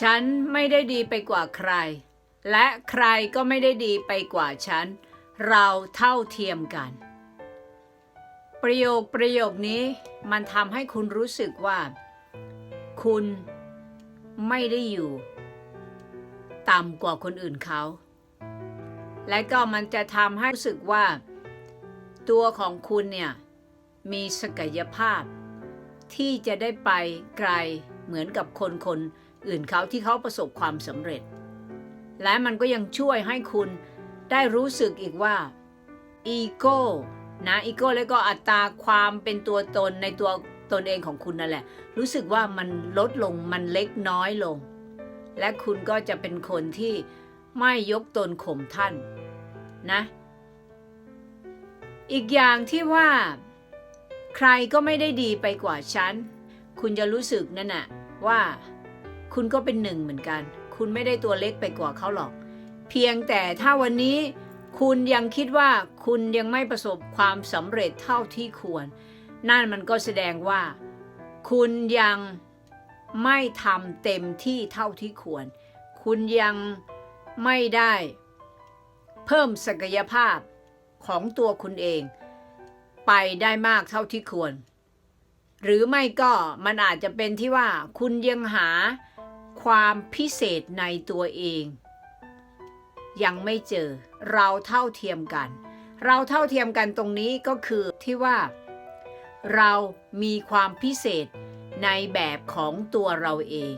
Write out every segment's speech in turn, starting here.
ฉันไม่ได้ดีไปกว่าใคร และใครก็ไม่ได้ดีไปกว่าฉัน เราเท่าเทียมกัน ประโยคประโยคนี้มันทำให้คุณรู้สึกว่า คุณไม่ได้อยู่ ต่ำกว่าคนอื่นเขา และก็มันจะทำให้รู้สึกว่า ตัวของคุณเนี่ย มีศักยภาพ ที่จะได้ไปไกลเหมือนกับคนคน อื่นเขาที่เขาประสบความสำเร็จ และมันก็ยังช่วยให้คุณได้รู้สึกอีกว่าอีโก้นะอีโก้แล้วก็อัตราความเป็นตัวตนในตัวตนเองของคุณนั่นแหละ รู้สึกว่ามันลดลงมันเล็กน้อยลง และคุณก็จะเป็นคนที่ไม่ยกตนข่มท่านนะ อีกอย่างที่ว่า ใครก็ไม่ได้ดีไปกว่าฉัน คุณจะรู้สึกนั่นน่ะว่า คุณก็เป็นหนึ่งเหมือนกัน คุณไม่ได้ตัวเล็กไปกว่าเขาหรอก เพียงแต่ถ้าวันนี้คุณยังคิดว่าคุณยังไม่ประสบความสำเร็จเท่าที่ควร นั่นมันก็แสดงว่า คุณยังไม่ทำเต็มที่เท่าที่ควร คุณยังไม่ได้ เพิ่มศักยภาพของตัวคุณเอง ไปได้มากเท่าที่ควร หรือไม่ก็มันอาจจะเป็นที่ว่าคุณยังหา ความพิเศษในตัวเอง ยังไม่เจอเราเท่าเทียมกัน เราเท่าเทียมกันตรงนี้ก็คือที่ว่า เรามีความพิเศษในแบบของตัวเราเอง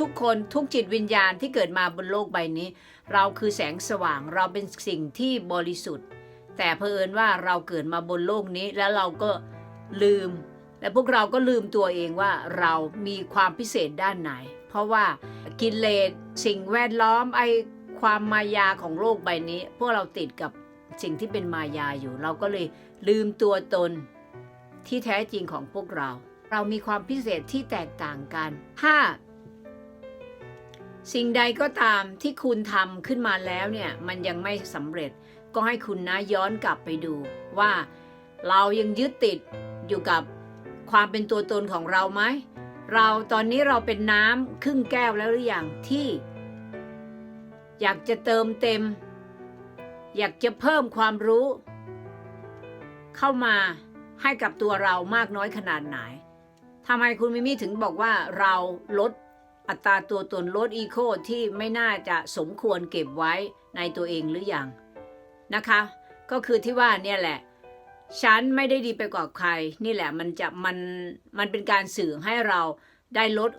ทุกๆ คนทุกจิตวิญญาณที่เกิดมาบนโลกใบนี้ เราคือแสงสว่างเราเป็นสิ่งที่บริสุทธิ์ แต่เผอิญว่าเราเกิดมาบนโลกนี้แล้วเราก็ลืม และพวกเราก็ลืมตัวเองว่าเรามีความพิเศษด้านไหน เพราะว่ากิเลสสิ่งแวดล้อมไอความมายาของโลกใบนี้ พวกเราติดกับสิ่งที่เป็นมายาอยู่ เราก็เลยลืมตัวตนที่แท้จริงของพวกเรา เรามีความพิเศษที่แตกต่างกันถ้าสิ่งใดก็ตามที่คุณทำขึ้นมาแล้วเนี่ยมันยังไม่สำเร็จก็ให้คุณนะย้อนกลับไปดูว่าเรายังยึดติดอยู่กับ ความเป็นตัวตนของเราไหม เราตอนนี้เราเป็นน้ำครึ่งแก้วแล้วหรือยังที่ อยากจะเติมเต็ม อยากจะเพิ่มความรู้ เข้ามาให้กับตัวเรามากน้อยขนาดไหนทำไมคุณมิมี่ถึงบอกว่าเราลดอัตราตัวตนลดอีโคที่ไม่น่าจะสมควรเก็บไว้ในตัวเองหรืออยังนะคะ ก็คือที่ว่าเนี่ยแหละ ฉันไม่ได้ดีไปกว่าใคร นี่แหละมันจะมันมันเป็นการสื่อให้เราได้ลด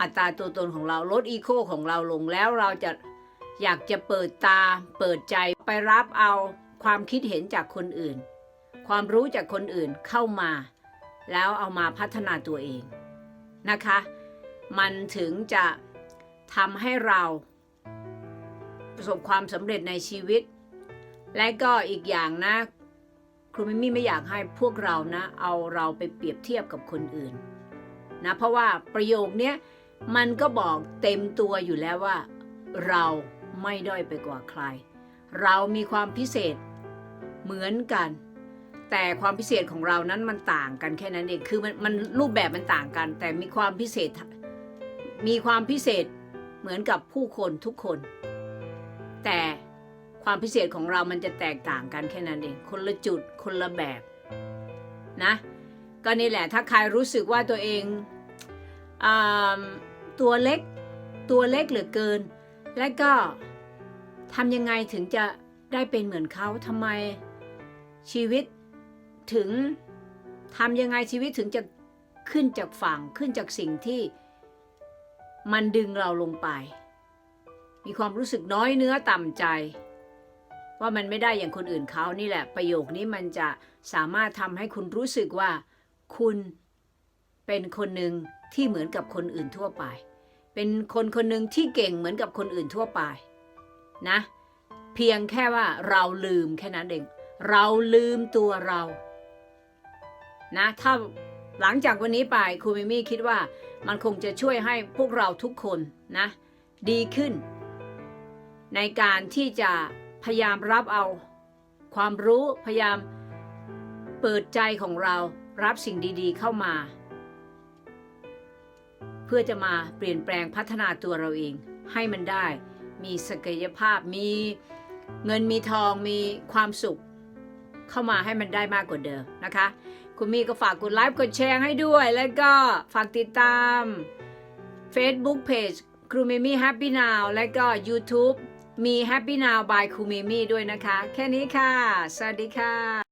อัตราตัวตนของเราลดอีโคของเราลงแล้วเราจะอยากจะเปิดตา เปิดใจไปรับเอาความคิดเห็นจากคนอื่น ความรู้จากคนอื่นเข้ามา แล้วเอามาพัฒนาตัวเองนะคะ มันถึงจะทำให้เรา ประสบความสำเร็จในชีวิต และก็อีกอย่างนะ รูมิมี่ไม่อยากให้พวกเรานะ เอาเราไปเปรียบเทียบกับคนอื่นนะเพราะว่าประโยคนี้มันก็บอกเต็มตัวอยู่แล้วว่า เราไม่ด้อยไปกว่าใคร เรามีความพิเศษเหมือนกัน แต่ความพิเศษของเรานั้นมันต่างกันแค่นั้นเองคือมันมันรูปแบบมันต่างกัน แต่มีความพิเศษ มีความพิเศษเหมือนกับผู้คนทุกคน แต่ ความพิเศษของเรามันจะแตกต่างกันแค่นั้นเอง คนละจุด คนละแบบนะ ก็นี่แหละ ถ้าใครรู้สึกว่าตัวเองอตัวเล็ก ตัวเล็กเหลือเกิน และก็ทำยังไงถึงจะได้เป็นเหมือนเขาทำไมชีวิตถึงทำยังไงชีวิตถึงจะขึ้นจากฝั่งขึ้นจากสิ่งที่มันดึงเราลงไป มีความรู้สึกน้อยเนื้อต่ำใจ ว่ามันไม่ได้อย่างคนอื่นเขานี่แหละ ประโยคนี้มันจะสามารถทำให้คุณรู้สึกว่า คุณเป็นคนหนึ่งที่เหมือนกับคนอื่นทั่วไป เป็นคนคนหนึ่งที่เก่งเหมือนกับคนอื่นทั่วไปนะ เพียงแค่ว่าเราลืมแค่นั้นเอง เราลืมตัวเรา นะ ถ้าหลังจากวันนี้ไปครูมิมี่คิดว่ามันคงจะช่วยให้พวกเราทุกคนนะ ดีขึ้น ในการที่จะ พยายามรับเอา ความรู้พยายามเปิดใจของเรารับสิ่งดีๆเข้ามา เพื่อจะมาเปลี่ยนแปลงพัฒนาตัวเราเอง ให้มันได้ มีศักยภาพมีเงินมีทองมีความสุข เข้ามาให้มันได้มากกว่าเดิมนะคะ คุณมี่ก็ฝากกดไลค์กดแชร์ให้ด้วย แล้วก็ฝากติดตาม Facebook Page ครูมิมี่ Happy Now และก็ YouTube มี Happy Now by ครูมิมี่ด้วยนะคะ แค่นี้ค่ะ สวัสดีค่ะ